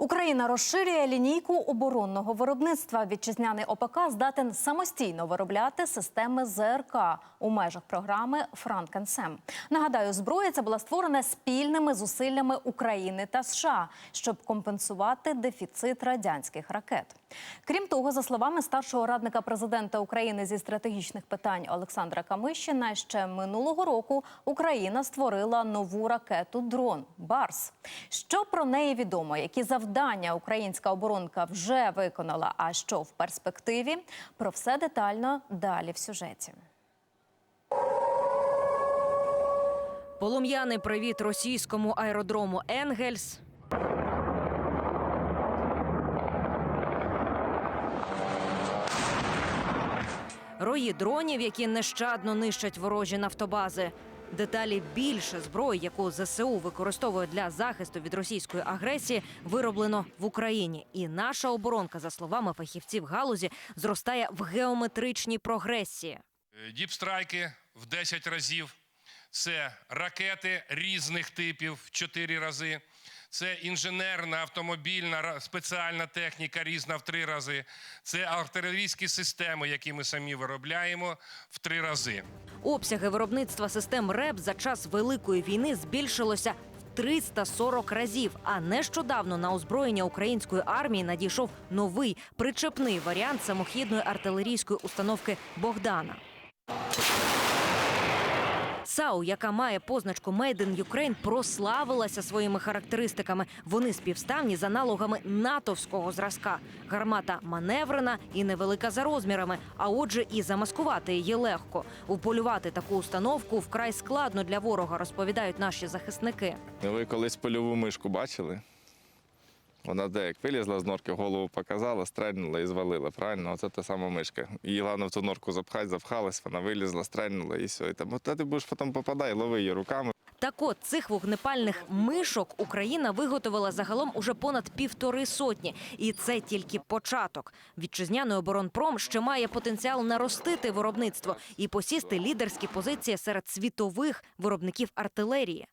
Україна розширює лінійку оборонного виробництва. Вітчизняний ОПК здатен самостійно виробляти системи ЗРК у межах програми Франкенсем. Нагадаю, зброя ця була створена спільними зусиллями України та США, щоб компенсувати дефіцит радянських ракет. Крім того, за словами старшого радника президента України зі стратегічних питань Олександра Камищина, ще минулого року Україна створила нову ракету дрон Барс. Що про неї відомо? Які завдання українська оборонка вже виконала? А що в перспективі? Про все детально далі в сюжеті. Полум'яний привіт російському аеродрому Енгельс. Рої дронів, які нещадно нищать ворожі нафтобази. Деталі більше зброї, яку ЗСУ використовує для захисту від російської агресії, вироблено в Україні. І наша оборонка, за словами фахівців галузі, зростає в геометричній прогресії. Діпстрайки в 10 разів. Це ракети різних типів в 4 рази. Це інженерна автомобільна спеціальна техніка різна в 3 рази. Це артилерійські системи, які ми самі виробляємо в 3 рази. Обсяги виробництва систем РЕБ за час Великої війни збільшилося в 340 разів. А нещодавно на озброєння української армії надійшов новий причепний варіант самохідної артилерійської установки Богдана. САУ, яка має позначку «Made in Ukraine», прославилася своїми характеристиками. Вони співставні з аналогами натовського зразка. Гармата маневрена і невелика за розмірами, а отже, і замаскувати її легко. Уполювати таку установку вкрай складно для ворога, розповідають наші захисники. Ви колись польову мишку бачили? Вона де як вилізла з норки, голову показала, стрельнула і звалила. Правильно? Оце та сама мишка. Її головне в ту норку запхати, запхалась, вона вилізла, стрельнула і все. І там, от ти будеш потім попадай, лови її руками. Так от цих вогнепальних мишок Україна виготовила загалом уже понад півтори сотні, і це тільки початок. Вітчизняний оборонпром ще має потенціал наростити виробництво і посісти лідерські позиції серед світових виробників артилерії.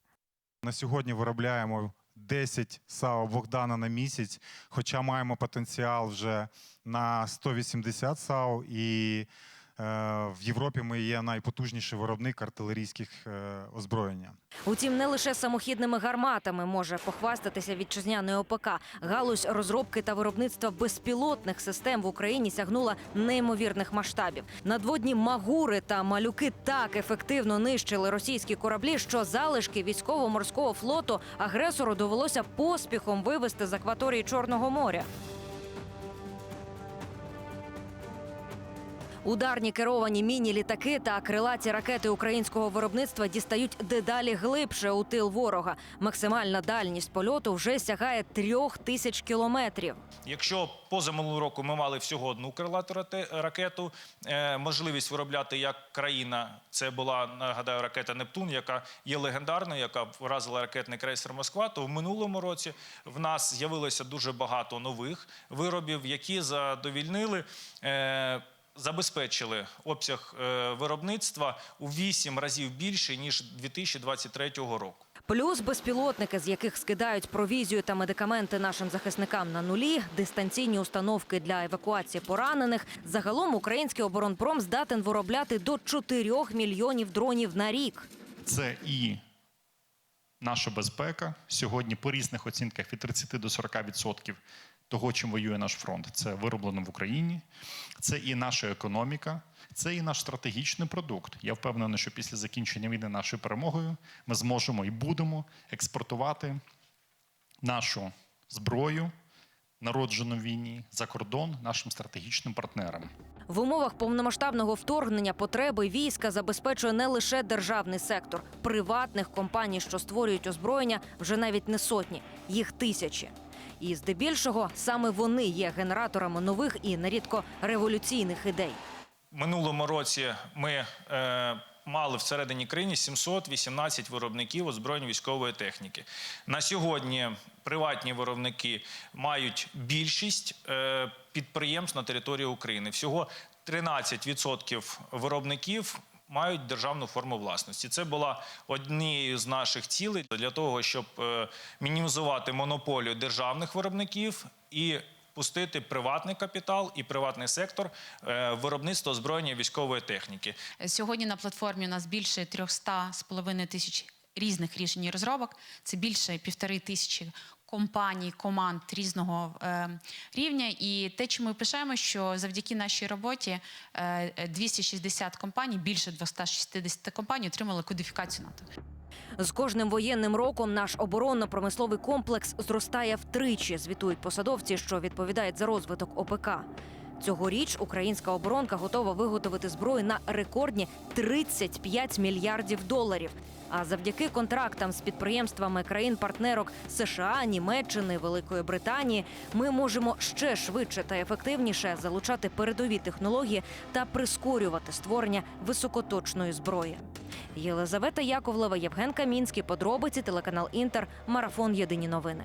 На сьогодні виробляємо 10 САО Богдана на місяць, хоча маємо потенціал вже на 180 САО І в Європі ми є найпотужніший виробник артилерійських е, озброєння. Утім, не лише самохідними гарматами може похвастатися вітчизняний ОПК. Галузь розробки та виробництва безпілотних систем в Україні сягнула неймовірних масштабів. Надводні магури та малюки так ефективно нищили російські кораблі, що залишки військово-морського флоту агресору довелося поспіхом вивести з акваторії Чорного моря. Ударні керовані міні-літаки та крилаті ракети українського виробництва дістають дедалі глибше у тил ворога. Максимальна дальність польоту вже сягає трьох тисяч кілометрів. Якщо позаминулого року ми мали всього одну крилату ракету, е, можливість виробляти як країна, це була нагадаю ракета Нептун, яка є легендарною, яка вразила ракетний крейсер Москва. То в минулому році в нас з'явилося дуже багато нових виробів, які задовільнили. Забезпечили обсяг е, виробництва у 8 разів більше ніж 2023 року. Плюс безпілотники, з яких скидають провізію та медикаменти нашим захисникам на нулі, дистанційні установки для евакуації поранених. Загалом український оборонпром здатен виробляти до 4 мільйонів дронів на рік. це і наша безпека. Сьогодні по різних оцінках від 30 до 40% того, чим воює наш фронт, це вироблено в Україні. Це і наша економіка, це і наш стратегічний продукт. Я впевнений, що після закінчення війни нашою перемогою ми зможемо і будемо експортувати нашу зброю, народжену війні, за кордон нашим стратегічним партнерам. В умовах повномасштабного вторгнення потреби війська забезпечує не лише державний сектор, приватних компаній, що створюють озброєння, вже навіть не сотні, їх тисячі. І здебільшого саме вони є генераторами нових і нерідко революційних ідей. минулому році ми е, мали всередині країни 718 виробників озброєнь військової техніки. На сьогодні приватні виробники мають більшість е, підприємств на території України. Всього 13% виробників мають державну форму власності. Це була однією з наших цілей для того, щоб е, мінімізувати монополію державних виробників і пустити приватний капітал і приватний сектор е, в виробництво озброєння військової техніки. Сьогодні на платформі у нас більше 300 з половиною тисяч різних рішень і розробок. Це більше півтори тисячі компаній, команд різного е, рівня. І те, чим ми пишаємо, що завдяки нашій роботі е, 260 компаній, більше 260 компаній отримали кодифікацію НАТО. З кожним воєнним роком наш оборонно-промисловий комплекс зростає втричі. Звітують посадовці, що відповідають за розвиток ОПК. Цьогоріч українська оборонка готова виготовити зброю на рекордні 35 мільярдів доларів. А завдяки контрактам з підприємствами країн-партнерок США, Німеччини, Великої Британії ми можемо ще швидше та ефективніше залучати передові технології та прискорювати створення високоточної зброї. Єлизавета Яковлева, Євген Камінський, подробиці, телеканал Інтер, марафон Єдині новини.